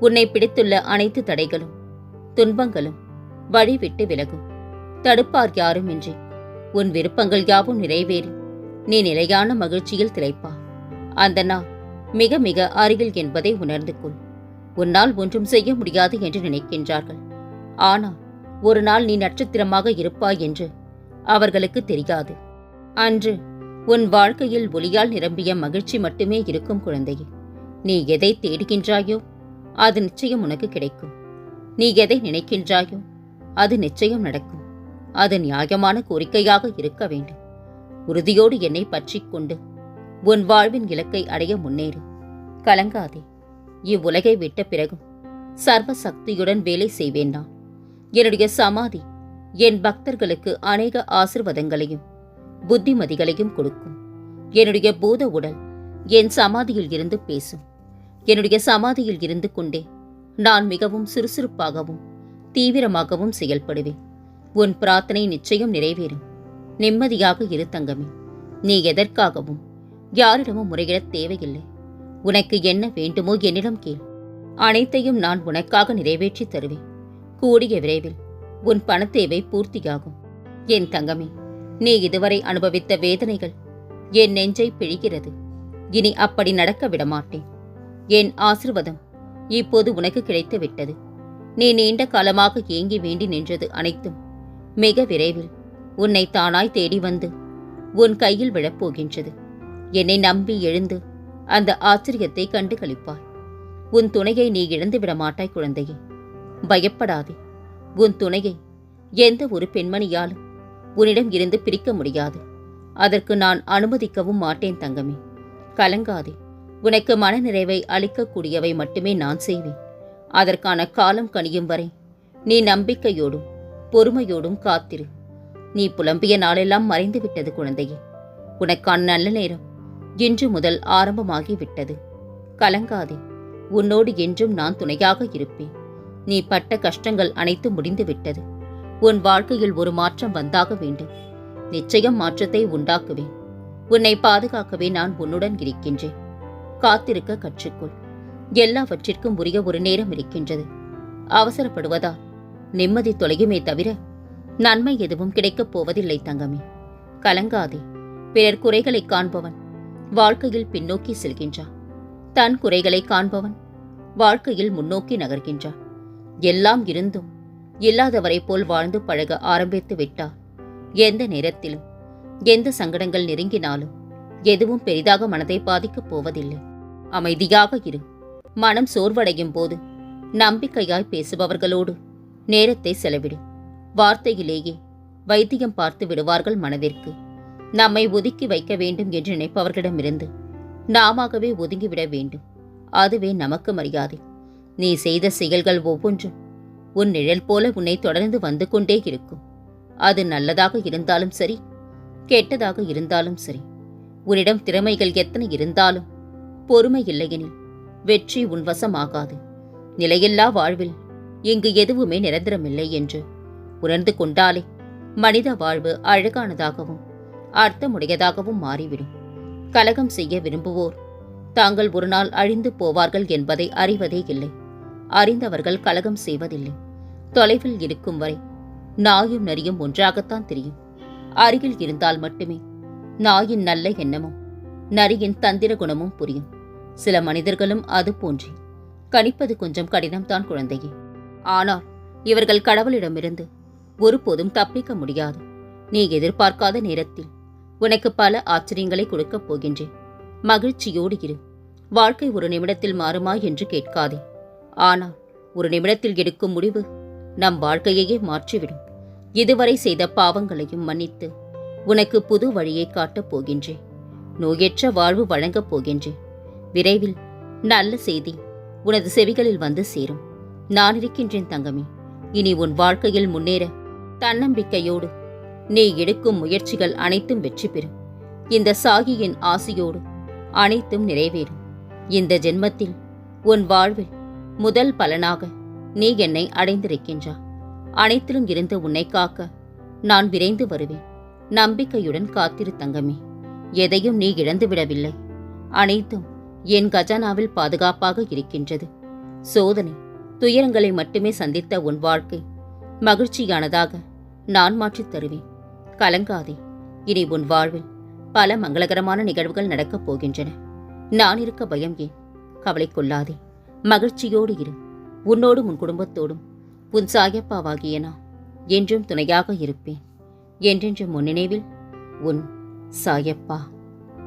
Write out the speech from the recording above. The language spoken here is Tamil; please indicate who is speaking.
Speaker 1: உன்னை பிடித்துள்ள அனைத்து தடைகளும் துன்பங்களும் வழிவிட்டு விலகும். தடுப்பார் யாருமின்றி உன் விருப்பங்கள் யாவும் நிறைவேறி. நீ நிலையான மகிழ்ச்சியில் திளைப்பா அந்த நாள் மிக மிக அருகில் என்பதை உணர்ந்து கொள். உன்னால் ஒன்றும் செய்ய முடியாது என்று நினைக்கின்றார்கள். ஆனால் ஒரு நாள் நீ நட்சத்திரமாக இருப்பாய் என்று அவர்களுக்கு தெரியாது. அன்று உன் வாழ்க்கையில் ஒளியால் நிரம்பிய மகிழ்ச்சி மட்டுமே இருக்கும் குழந்தையே. நீ எதை தேடுகின்றாயோ அது நிச்சயம் உனக்கு கிடைக்கும். நீ எதை நினைக்கின்றாயோ அது நிச்சயம் நடக்கும். அது நியாயமான கோரிக்கையாக இருக்க வேண்டும். உறுதியோடு என்னை பற்றிக்கொண்டு உன் வாழ்வின் இலக்கை அடைய முன்னேறு. கலங்காதே. இவ்வுலகை விட்ட பிறகும் சர்வ சக்தியுடன் வேலை செய்வேன் நான். என்னுடைய சமாதி என் பக்தர்களுக்கு அநேக ஆசிர்வாதங்களையும் புத்திமதிகளையும் கொடுக்கும். என்னுடைய பூத உடல் என் சமாதியில் இருந்து பேசும். என்னுடைய சமாதியில் இருந்து கொண்டே நான் மிகவும் சுறுசுறுப்பாகவும் தீவிரமாகவும் செயல்படுவேன். உன் பிரார்த்தனை நிச்சயம் நிறைவேறும். நிம்மதியாக இரு தங்கமே. நீ எதற்காகவும் யாரிடமும் முறையிடத் தேவையில்லை. உனக்கு என்ன வேண்டுமோ என்னிடம் கேள். அனைத்தையும் நான் உனக்காக நிறைவேற்றி தருவேன். கூடிய விரைவில் உன் பணத்தேவை பூர்த்தியாகும். என் தங்கமே நீ இதுவரை அனுபவித்த வேதனைகள் என் நெஞ்சை பிழிகிறது. இனி அப்படி நடக்க விடமாட்டேன். என் ஆசிர்வாதம் இப்போது உனக்கு கிடைத்து விட்டது. நீ நீண்ட காலமாக ஏங்கி வேண்டி நின்றது அனைத்தும் மிக விரைவில் உன்னை தானாய் தேடி வந்து உன் கையில் விழப்போகின்றது. என்னை நம்பி எழுந்து அந்த ஆச்சரியத்தை கண்டு கழிப்பாய் உன் துணையை நீ இழந்து விட மாட்டாய் குழந்தையே. பயப்படாதே. உன் துணையை எந்த ஒரு பெண்மணியாலும் உன்னிடம் இருந்து பிரிக்க முடியாது. அதற்கு நான் அனுமதிக்கவும் மாட்டேன் தங்கமே. கலங்காதே. உனக்கு மனநிறைவை அளிக்கக்கூடியவை மட்டுமே நான் செய்வேன். அதற்கான காலம் கனியும் வரை நீ நம்பிக்கையோடும் பொறுமையோடும் காத்திரு. நீ புலம்பிய நாளெல்லாம் மறைந்து விட்டது குழந்தையே. உனக்கான நல்ல நேரம் இன்று முதல் ஆரம்பமாகி விட்டது கலங்காதே. உன்னோடு என்றும் நான் துணையாக இருப்பேன். நீ பட்ட கஷ்டங்கள் அனைத்தும் முடிந்துவிட்டது. உன் வாழ்க்கையில் ஒரு மாற்றம் வந்தாக வேண்டும். நிச்சயம் மாற்றத்தை உண்டாக்குவேன். உன்னை பாதுகாக்கவே நான் உன்னுடன் இருக்கின்றேன். காத்திருக்க கற்றுக்கொள். எல்லாவற்றிற்கும் உரிய ஒரு நேரம் இருக்கின்றது. அவசரப்படுவதால் நிம்மதி தொலையுமே தவிர நன்மை எதுவும் கிடைக்கப் போவதில்லை தங்கமே. கலங்காதே. பிறர் குறைகளை காண்பவன். வாழ்க்கையில் பின்னோக்கி செல்கின்றான் தன் குறைகளை காண்பவன். வாழ்க்கையில் முன்னோக்கி நகர்கின்றான் எல்லாம் இருந்தும் இல்லாதவரை போல் வாழ்ந்து பழக ஆரம்பித்து விட்டார். எந்த நேரத்திலும் எந்த சங்கடங்கள் நெருங்கினாலும் எதுவும் பெரிதாக மனதை பாதிக்கப் போவதில்லை. அமைதியாக இரு. மனம் சோர்வடையும் போது நம்பிக்கையாய் பேசுபவர்களோடு நேரத்தை செலவிடு. வார்த்தையிலேயே வைத்தியம் பார்த்து விடுவார்கள் மனதிற்கு. நம்மை ஒதுக்கி வைக்க வேண்டும் என்று நினைப்பவர்களிடமிருந்து நாமாகவே ஒதுங்கிவிட வேண்டும். அதுவே நமக்கு மரியாதை. நீ செய்த செயல்கள் ஒவ்வொன்றும் உன் நிழல் போல உன்னை தொடர்ந்து வந்து கொண்டே இருக்கும். அது நல்லதாக இருந்தாலும் சரி கெட்டதாக இருந்தாலும் சரி உன்னிடம் திறமைகள் எத்தனை இருந்தாலும் பொறுமை இல்லையெனில் வெற்றி உன் வசமாகாது. நிலையில்லா வாழ்வில் இங்கு எதுவுமே நிரந்தரமில்லை என்று உணர்ந்து கொண்டாலே மனித வாழ்வு அழகானதாகவும் அர்த்தமுடையதாகவும் மாறிவிடும். கலகம் செய்ய விரும்புவோர் தாங்கள் ஒரு நாள் அழிந்து போவார்கள் என்பதை அறிவதே இல்லை. அறிந்தவர்கள் கலகம் செய்வதில்லை. தொலைவில் இருக்கும் வரை நாயும் நரியும் ஒன்றாகத்தான் தெரியும். அருகில் இருந்தால் மட்டுமே நாயின் நல்ல எண்ணமும் நரியின் தந்திர குணமும் புரியும். சில மனிதர்களும் அது போன்றே. கணிப்பது கொஞ்சம் கடினம்தான் குழந்தையே. ஆனால் இவர்கள் கடவுளிடமிருந்து ஒருபோதும் தப்பிக்க முடியாது. நீ எதிர்பார்க்காத நேரத்தில் உனக்கு பல ஆச்சரியங்களை கொடுக்கப் போகின்றேன். மகிழ்ச்சியோடு இரு. வாழ்க்கை ஒரு நிமிடத்தில் மாறுமா என்று கேட்காதே. ஆனால் ஒரு நிமிடத்தில் எடுக்கும் முடிவு நம் வாழ்க்கையையே மாற்றிவிடும். இதுவரை செய்த பாவங்களையும் மன்னித்து உனக்கு புது வழியை காட்டப் போகின்றேன். நோயற்ற வாழ்வு வழங்கப் போகின்றேன். விரைவில் நல்ல செய்தி உனது செவிகளில் வந்து சேரும். நான் இருக்கின்றேன் தங்கமே. இனி உன் வாழ்க்கையில் முன்னேற தன்னம்பிக்கையோடு நீ எடுக்கும் முயற்சிகள் அனைத்தும் வெற்றி பெறும். இந்த சாகியின் ஆசையோடு அனைத்தும் நிறைவேறும். இந்த ஜென்மத்தில் உன் வாழ்வில் முதல் பலனாக நீ என்னை அடைந்திருக்கின்றா. அனைத்திலும் இருந்து உன்னை காக்க நான் விரைந்து வருவேன். நம்பிக்கையுடன் காத்திரு தங்கமே. எதையும் நீ இழந்து விடவில்லை அனைத்தும் என் கஜானாவில் பாதுகாப்பாக இருக்கின்றது. சோதனை துயரங்களை மட்டுமே சந்தித்த உன் வாழ்க்கை. மகிழ்ச்சியானதாக நான் மாற்றித் தருவேன். கலங்காதே இனி உன் வாழ்வில் பல மங்களகரமான நிகழ்வுகள் நடக்கப் போகின்றன. நான் இருக்க பயம் ஏன்? கவலை கொள்ளாதே மகிழ்ச்சியோடு இரு. உன்னோடும் உன் குடும்பத்தோடும் உன் சாயப்பாவாகிய நான் என்றும் துணையாக இருப்பேன். என்றென்றும் முன்னினைவில் உன் சாயப்பா.